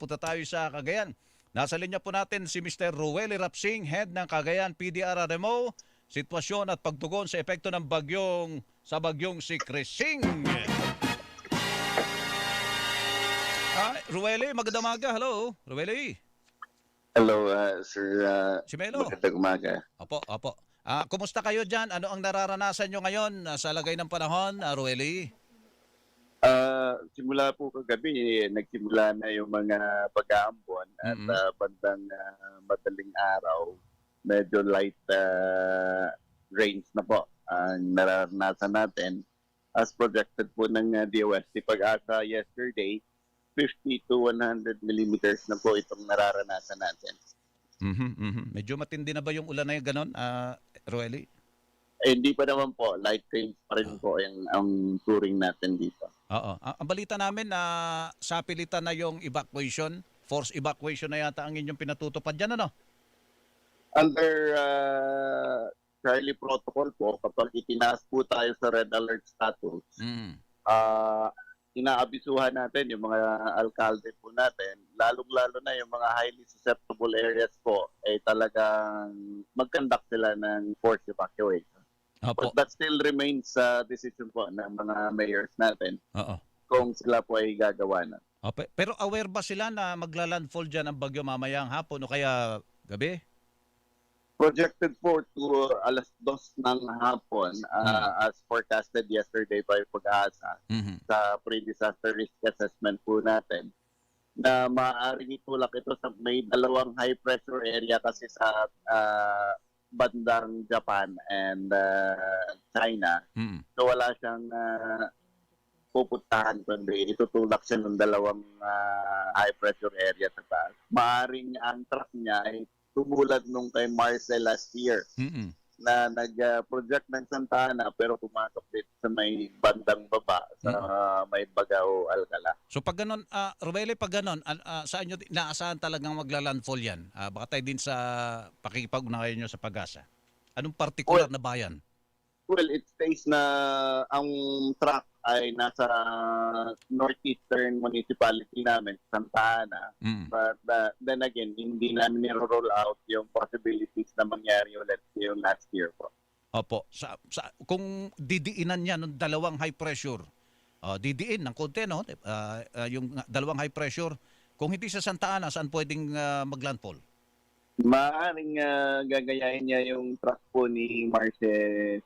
punta tayo sa Cagayan. Nasa linya po natin si Mr. Rueli Rapsing, head ng Cagayan PDRRMO, sitwasyon at pagtugon sa epekto ng bagyong sa bagyong si Krising. Ah, Rueli, magandang umaga. Hello, Rueli. Hello, uh, Sir uh, Si Melo. Magandang umaga. Opo, opo. Ah, kumusta kayo diyan? Ano ang nararanasan nyo ngayon ah, sa lagay ng panahon, ah, Rueli? Uh, simula po kagabi, eh, nagsimula na yung mga pag-aambon at Mhm. uh, bandang uh, madaling araw, medyo light uh, rains na po ang nararanasan natin. As projected po ng uh, DOST pag-asa yesterday, 50 to 100 millimeters na po itong nararanasan natin. Mhm, mhm. Medyo matindi na ba yung ulan na yung ganon, ah, Rueli? Eh, hindi pa naman po, light rains pa rin po yung, ang touring natin dito. Oo. Ah, ang balita namin na sa pilitan na yung evacuation, force evacuation na yata ang inyong pinatutupad dyan, ano? under uh, Charlie Protocol po, kapag itinaas po tayo sa red alert status, Mm. ah inaabisuhan natin yung mga alkalde po natin, lalong-lalo na yung mga highly susceptible areas po, eh talagang mag-conduct sila ng force evacuation. Opo. But that still remains sa decision po ng mga mayors natin Oo. kung sila po ay gagawa na. Opo. Pero aware ba sila na magla-landfall dyan ang bagyo mamayang hapon o kaya gabi? projected po to alas dos ng hapon uh, as forecasted yesterday by pag-asa Mhm. sa pre-disaster risk assessment po natin na maaaring itulak ito sa may dalawang high pressure area kasi sa ah, bandang Japan and ah, China. Mhm. So wala siyang ah, pupuntahan kundi itutulak siya ng dalawang ah, high pressure area sa taas. Maaring ang track niya ay tumulad nung kay Marcel last year Mhm. Na nag-project ng Santa Ana pero pumasok dito sa may bandang baba sa ah, may Bagao Alcala. So pag ganon, ah, Rueli, pag ganon, an- ah, saan nyo inaasahan talagang magla-landfall yan? Ah, baka tayo din sa pakikipag-ugnayan nyo sa pag-asa. Anong particular na bayan? Well, it stays na ang track ay nasa northeastern municipality namin, Santa Ana. Mhm. But uh, then again, hindi namin niro-roll out yung possibilities na mangyari ulit yung last year po. Opo. Sa, sa, kung didiinan niya ng dalawang high pressure, ah, didiin ng konti, no? Ah, ah, yung dalawang high pressure, kung hindi sa Santa Ana, saan pwedeng ah, maglandfall? Maaring uh, gagayahin niya yung track po ni Marce,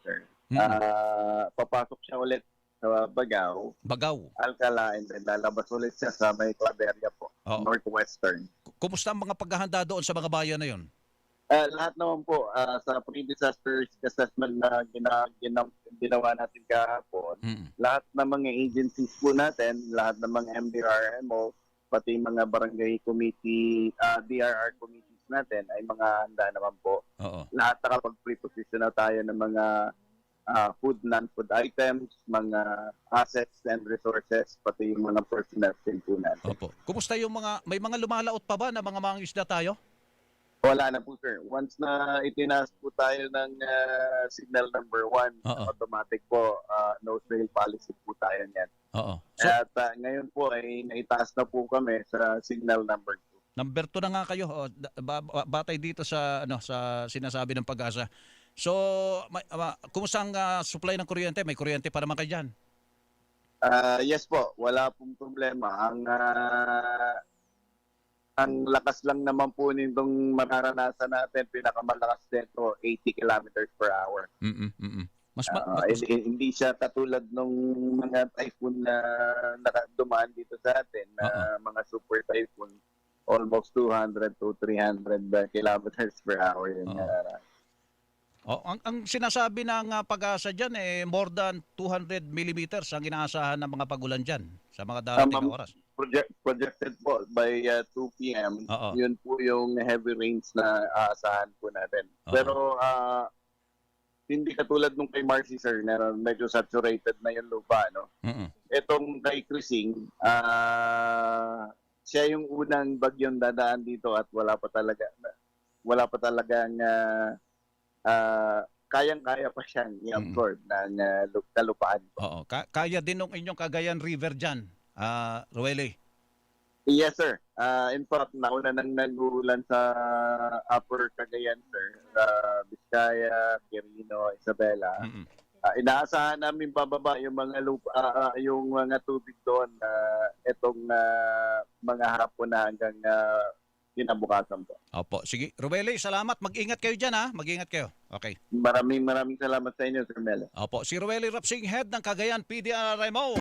sir. Mhm. Ah, papasok siya ulit sa Bagao, Bagaw. Alcala, and then lalabas ulit siya sa may Claveria po, Oo. northwestern. Kumusta ang mga paghahanda doon sa mga bayan na yon? Ah, lahat naman po ah, sa pre-disaster risk assessment na gina, gina, ginawa natin kahapon, Mhm. lahat ng mga agencies po natin, lahat ng mga MDRMO, pati mga barangay committee, ah, DRR committees natin ay mga handa naman po. Oo. Lahat nakapag-preposition na tayo ng mga ah, food, non-food items, mga assets and resources, pati yung mga personnel din po natin. Opo. Kumusta yung mga, may mga lumalaot pa ba na mga mga isda tayo? Wala na po sir. Once na itinaas po tayo ng ah, signal number one, Oo. automatic po, uh, no sale policy po tayo niyan. Oo. So, At ah, ngayon po ay naitaas na po kami sa signal number two. number 2 na nga kayo. O, da- ba- ba- batay dito sa ano sa sinasabi ng pag-asa. So, may, ma, kumusta ang ah, supply ng kuryente? May kuryente pa naman kayo dyan. Ah, yes po, wala pong problema. Ang ah, ang lakas lang naman po nitong mararanasan natin, pinakamalakas dito, 80 kilometers per hour. Mm-mm, mm-mm. Mas, ma- Ah, mas- hindi, hindi siya katulad nung mga typhoon na naka- dumaan dito sa atin, na mga super typhoon, almost 200 to 300 kilometers per hour yung Oo. nararanasan. Oh, ang, ang sinasabi ng ah, pag-asa dyan, eh, more than 200 millimeters ang inaasahan ng mga pagulan dyan sa mga darating Tama. na oras. project, projected po by uh, 2 p.m. Oo. Yun po yung heavy rains na aasahan po natin. Oo. Pero ah, hindi katulad nung kay Marcy sir na medyo saturated na yung lupa. No? Mm-mm. Itong kay Crising, ah siya yung unang bagyong dadaan dito at wala pa talaga wala pa talagang ah, ah, kayang-kaya pa siyang i-absorb ng uh, kalupaan. Oo. Ka- kaya din ng inyong Cagayan River dyan, ah Rueli. Yes, sir. Uh, in fact, nauna nang nagulan sa Upper Cagayan, sir. Sa Vizcaya, Quirino, Isabela. Mm-mm. Ah, inaasahan namin bababa yung mga lupa, ah, yung mga tubig doon na itong ah, mga hapon na hanggang ah, kinabukasan po. Opo, sige. Rueli, salamat. Mag-ingat kayo dyan ha. Mag-ingat kayo. Okay. Maraming maraming salamat sa inyo, Sir Melo. Opo, si Rueli Rapsing, head ng Cagayan PDRMO.